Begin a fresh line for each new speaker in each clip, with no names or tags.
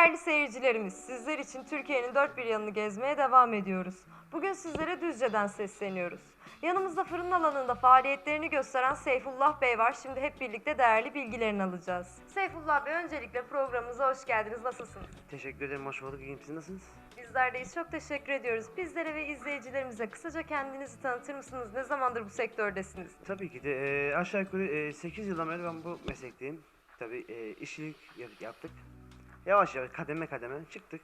Değerli seyircilerimiz, sizler için Türkiye'nin dört bir yanını gezmeye devam ediyoruz. Bugün sizlere Düzce'den sesleniyoruz. Yanımızda fırın alanında faaliyetlerini gösteren Seyfullah Bey var. Şimdi hep birlikte değerli bilgilerini alacağız. Seyfullah Bey öncelikle programımıza hoş geldiniz. Nasılsınız?
Teşekkür ederim, hoş bulduk. İyiyim, siz nasılsınız?
Bizler deyiz. Çok teşekkür ediyoruz. Bizlere ve izleyicilerimize kısaca kendinizi tanıtır mısınız? Ne zamandır bu sektördesiniz?
Tabii ki de e, aşağı yukarı e, 8 yıldan beri ben bu meslekteyim. Tabii e, işçilik yap- yaptık. Yavaş yavaş kademe kademe çıktık.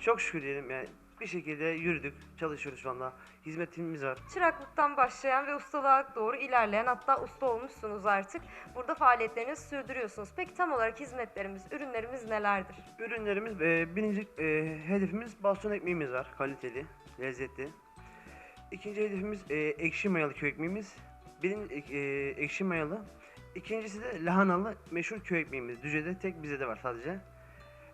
Çok şükür diyelim yani bir şekilde yürüdük, çalışıyoruz şu anda. Hizmetimiz var.
Çıraklıktan başlayan ve ustalığa doğru ilerleyen hatta usta olmuşsunuz artık. Burada faaliyetlerinizi sürdürüyorsunuz. Peki tam olarak hizmetlerimiz, ürünlerimiz nelerdir?
Ürünlerimiz, e, birinci e, hedefimiz baston ekmeğimiz var. Kaliteli, lezzetli. İkinci hedefimiz e, ekşi mayalı köy ekmeğimiz. Birinci e, ekşi mayalı. İkincisi de lahanalı meşhur köy ekmeğimiz. Düzce'de tek bize de var sadece.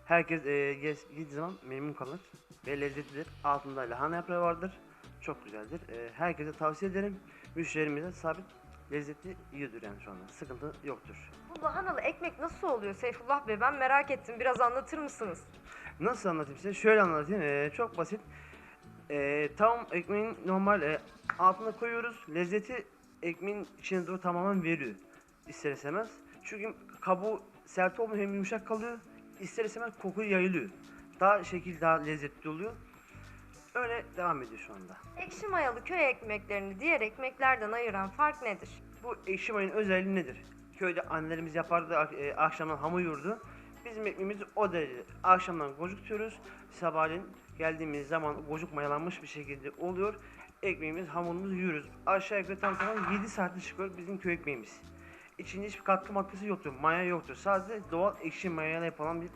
Herkes e, gez, gittiği zaman memnun kalır ve lezzetlidir. Altında lahana yaprağı vardır. Çok güzeldir. E, herkese tavsiye ederim. Müşterimize sabit lezzetli yiyordur yani şu anda. Sıkıntı yoktur.
Bu lahanalı ekmek nasıl oluyor Seyfullah Bey? Ben merak ettim. Biraz anlatır mısınız?
Nasıl anlatayım size? Şöyle anlatayım. Ee, çok basit. Ee, tam ekmeğin normal e, altına koyuyoruz. Lezzeti ekmeğin içine doğru tamamen veriyor. İster istemez. Çünkü kabuğu sert olmuyor hem yumuşak kalıyor. İster istemez koku yayılıyor. Daha şekil daha lezzetli oluyor. Öyle devam ediyor şu anda.
Ekşi mayalı köy ekmeklerini diğer ekmeklerden ayıran fark nedir?
Bu ekşi mayın özelliği nedir? Köyde annelerimiz yapardı, e, akşamdan hamur yoğurdu. Bizim ekmeğimiz o derece. Akşamdan gocuk tutuyoruz. Sabahleyin geldiğimiz zaman gocuk mayalanmış bir şekilde oluyor. Ekmeğimiz, hamurumuzu yiyoruz. Aşağı yukarı tam tamam 7 saatte çıkıyor bizim köy ekmeğimiz. İçinde hiçbir katkı maddesi yoktur. Maya yoktur. Sadece doğal ekşi mayayla yapılan bir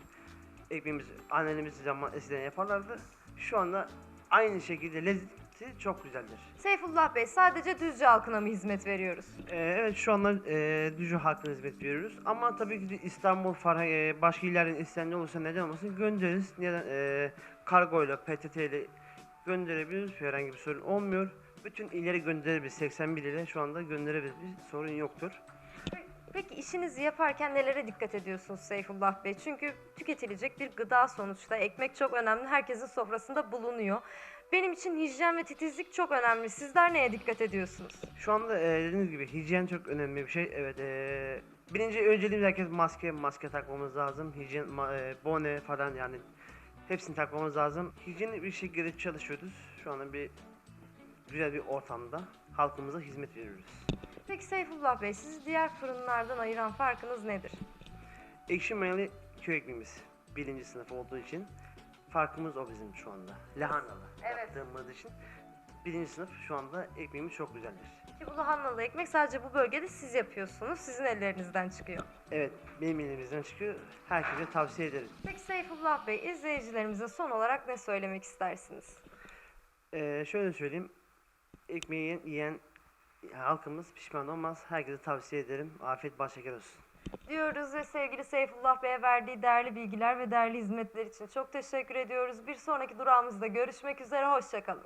ekmeğimiz. Annelerimiz zaman eskiden yaparlardı. Şu anda aynı şekilde lezzeti çok güzeldir.
Seyfullah Bey sadece Düzce halkına mı hizmet veriyoruz?
Ee, evet şu anda e, Düzce halkına hizmet veriyoruz. Ama tabii ki de İstanbul, Farha, e, başka illerden isteyen olursa neden olmasın göndeririz. Neden? E, kargoyla, PTT ile gönderebiliriz. Herhangi bir sorun olmuyor. Bütün illere gönderebiliriz. 81 ile şu anda gönderebiliriz. Bir sorun yoktur.
Peki işinizi yaparken nelere dikkat ediyorsunuz Seyfullah Bey? Çünkü tüketilecek bir gıda sonuçta. Ekmek çok önemli. Herkesin sofrasında bulunuyor. Benim için hijyen ve titizlik çok önemli. Sizler neye dikkat ediyorsunuz?
Şu anda e, dediğiniz gibi hijyen çok önemli bir şey. Evet. E, birinci önceliğimiz herkes maske, maske takmamız lazım. Hijyen, ma- e, bone falan yani hepsini takmamız lazım. Hijyenik bir şekilde çalışıyoruz. Şu anda bir güzel bir ortamda halkımıza hizmet veriyoruz.
Peki Seyfullah Bey sizi diğer fırınlardan ayıran farkınız nedir?
Ekşi mayalı köy ekmeğimiz birinci sınıf olduğu için farkımız o bizim şu anda. Lahanalı
Evet.
yaptığımız için birinci sınıf şu anda ekmeğimiz çok güzeldir.
Ki bu lahanalı ekmek sadece bu bölgede siz yapıyorsunuz. Sizin ellerinizden çıkıyor.
Evet benim elimizden çıkıyor. Herkese tavsiye ederim.
Peki Seyfullah Bey izleyicilerimize son olarak ne söylemek istersiniz?
Ee, şöyle söyleyeyim. Ekmeği yiyen, yiyen halkımız pişman olmaz. Herkese tavsiye ederim. Afiyet bal şeker olsun.
diyoruz ve sevgili Seyfullah Bey'e verdiği değerli bilgiler ve değerli hizmetler için çok teşekkür ediyoruz. Bir sonraki durağımızda görüşmek üzere, hoşçakalın.